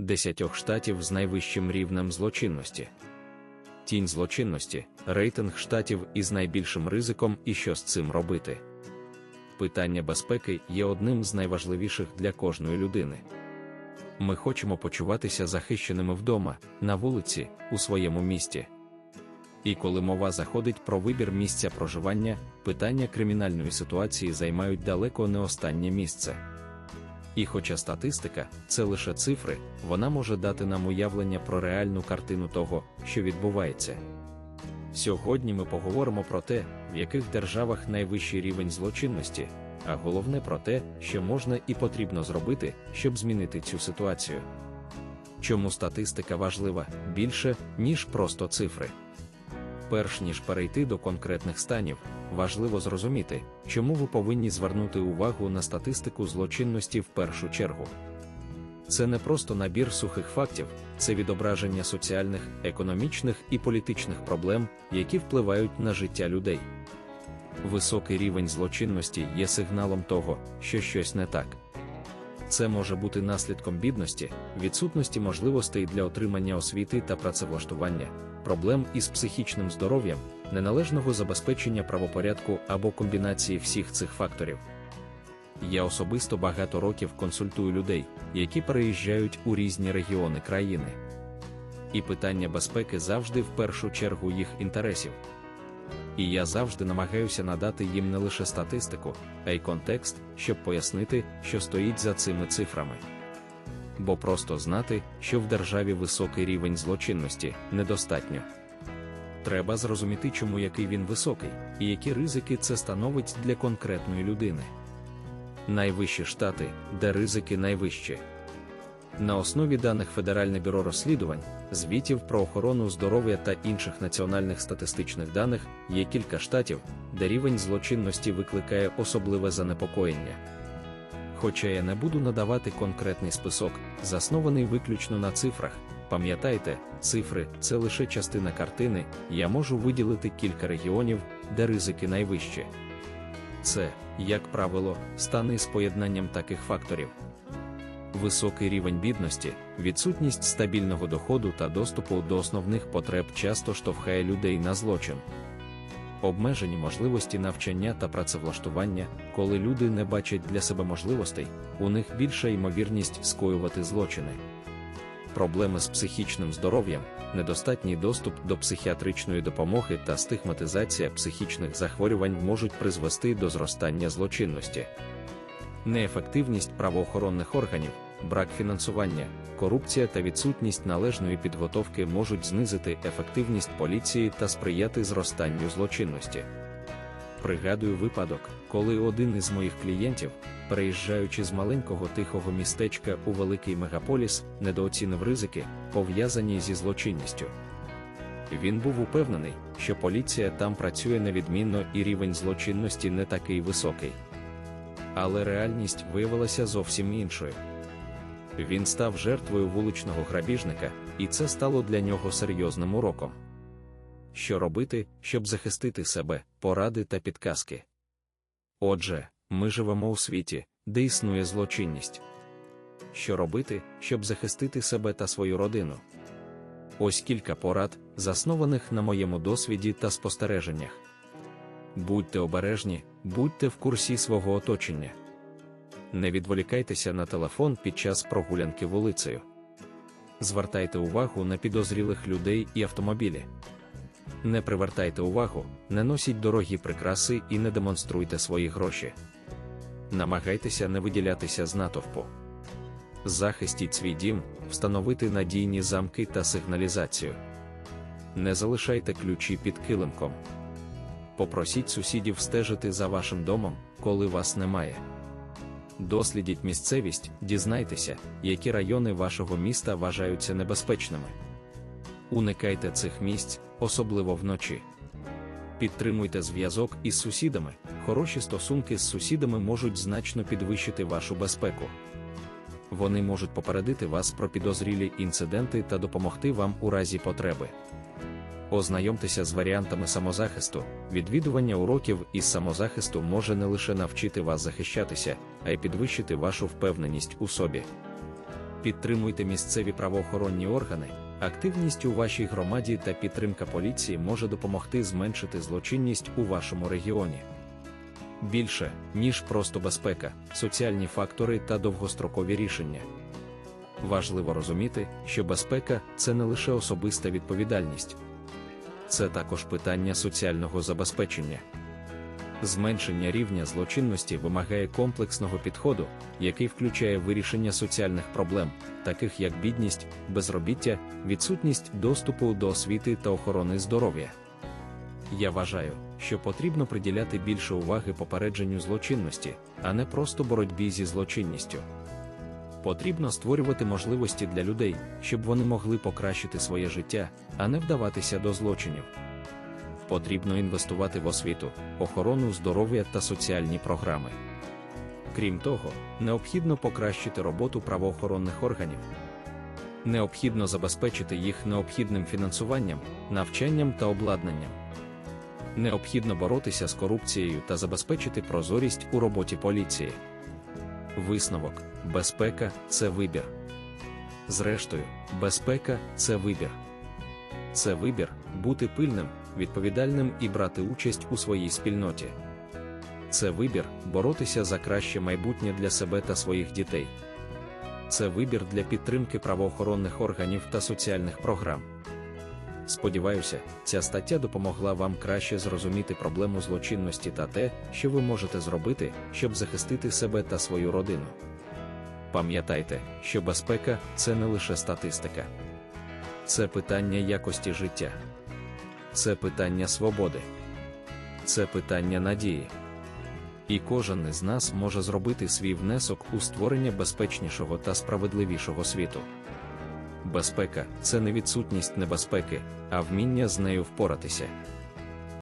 десятьох штатів з найвищим рівнем злочинності. Тінь злочинності, рейтинг штатів із найбільшим ризиком і що з цим робити. Питання безпеки є одним з найважливіших для кожної людини. Ми хочемо почуватися захищеними вдома, на вулиці, у своєму місті. І коли мова заходить про вибір місця проживання, питання кримінальної ситуації займають далеко не останнє місце. І хоча статистика це лише цифри, вона може дати нам уявлення про реальну картину того, що відбувається. Сьогодні ми поговоримо про те, в яких державах найвищий рівень злочинності, а головне про те, що можна і потрібно зробити, щоб змінити цю ситуацію. Чому статистика важлива більше, ніж просто цифри? Перш ніж перейти до конкретних станів, важливо зрозуміти, чому ви повинні звернути увагу на статистику злочинності в першу чергу. Це не просто набір сухих фактів, це відображення соціальних, економічних і політичних проблем, які впливають на життя людей. Високий рівень злочинності є сигналом того, що щось не так. Це може бути наслідком бідності, відсутності можливостей для отримання освіти та працевлаштування, проблем із психічним здоров'ям, неналежного забезпечення правопорядку або комбінації всіх цих факторів. Я особисто багато років консультую людей, які переїжджають у різні регіони країни. І питання безпеки завжди в першу чергу їх інтересів. І я завжди намагаюся надати їм не лише статистику, а й контекст, щоб пояснити, що стоїть за цими цифрами. Бо просто знати, що в державі високий рівень злочинності недостатньо. Треба зрозуміти, чому який він високий, і які ризики це становить для конкретної людини. Найвищі штати, де ризики найвищі. На основі даних Федеральне бюро розслідувань, звітів про охорону здоров'я та інших національних статистичних даних є кілька штатів, де рівень злочинності викликає особливе занепокоєння. Хоча я не буду надавати конкретний список, заснований виключно на цифрах, пам'ятайте, цифри це лише частина картини, я можу виділити кілька регіонів, де ризики найвищі. Це, як правило, стане з поєднанням таких факторів. Високий рівень бідності, відсутність стабільного доходу та доступу до основних потреб часто штовхає людей на злочин. Обмежені можливості навчання та працевлаштування, коли люди не бачать для себе можливостей, у них більша ймовірність скоювати злочини. Проблеми з психічним здоров'ям, недостатній доступ до психіатричної допомоги та стигматизація психічних захворювань можуть призвести до зростання злочинності. Неефективність правоохоронних органів, брак фінансування, корупція та відсутність належної підготовки можуть знизити ефективність поліції та сприяти зростанню злочинності. Пригадую випадок, коли один із моїх клієнтів, переїжджаючи з маленького тихого містечка у великий мегаполіс, недооцінив ризики, пов'язані зі злочинністю. Він був упевнений, що поліція там працює невідмінно і рівень злочинності не такий високий. Але реальність виявилася зовсім іншою. Він став жертвою вуличного грабіжника, і це стало для нього серйозним уроком. Що робити, щоб захистити себе, поради та підказки. Отже, ми живемо у світі, де існує злочинність. Що робити, щоб захистити себе та свою родину? Ось кілька порад, заснованих на моєму досвіді та спостереженнях. Будьте обережні, будьте в курсі свого оточення. Не відволікайтеся на телефон під час прогулянки вулицею. Звертайте увагу на підозрілих людей і автомобілі. Не привертайте увагу, не носіть дорогі прикраси і не демонструйте свої гроші. Намагайтеся не виділятися з натовпу. Захистіть свій дім, встановити надійні замки та сигналізацію. Не залишайте ключі під килимком. Попросіть сусідів стежити за вашим домом, коли вас немає. Дослідіть місцевість, дізнайтеся, які райони вашого міста вважаються небезпечними. Уникайте цих місць, особливо вночі. Підтримуйте зв'язок із сусідами. Хороші стосунки з сусідами можуть значно підвищити вашу безпеку. Вони можуть попередити вас про підозрілі інциденти та допомогти вам у разі потреби. Ознайомтеся з варіантами самозахисту. Відвідування уроків із самозахисту може не лише навчити вас захищатися, а й підвищити вашу впевненість у собі. Підтримуйте місцеві правоохоронні органи. Активність у вашій громаді та підтримка поліції може допомогти зменшити злочинність у вашому регіоні. Більше, ніж просто безпека, соціальні фактори та довгострокові рішення. Важливо розуміти, що безпека це не лише особиста відповідальність, це також питання соціального забезпечення. Зменшення рівня злочинності вимагає комплексного підходу, який включає вирішення соціальних проблем, таких як бідність, безробіття, відсутність доступу до освіти та охорони здоров'я. Я вважаю, що потрібно приділяти більше уваги попередженню злочинності, а не просто боротьбі зі злочинністю. Потрібно створювати можливості для людей, щоб вони могли покращити своє життя, а не вдаватися до злочинів. Потрібно інвестувати в освіту, охорону здоров'я та соціальні програми. Крім того, необхідно покращити роботу правоохоронних органів. Необхідно забезпечити їх необхідним фінансуванням, навчанням та обладнанням. Необхідно боротися з корупцією та забезпечити прозорість у роботі поліції. Висновок, безпека це вибір. Зрештою, безпека це вибір. Це вибір бути пильним, відповідальним і брати участь у своїй спільноті. Це вибір боротися за краще майбутнє для себе та своїх дітей. Це вибір для підтримки правоохоронних органів та соціальних програм. Сподіваюся, ця стаття допомогла вам краще зрозуміти проблему злочинності та те, що ви можете зробити, щоб захистити себе та свою родину. Пам'ятайте, що безпека це не лише статистика, це питання якості життя, це питання свободи, це питання надії. І кожен із нас може зробити свій внесок у створення безпечнішого та справедливішого світу. Безпека це не відсутність небезпеки, а вміння з нею впоратися.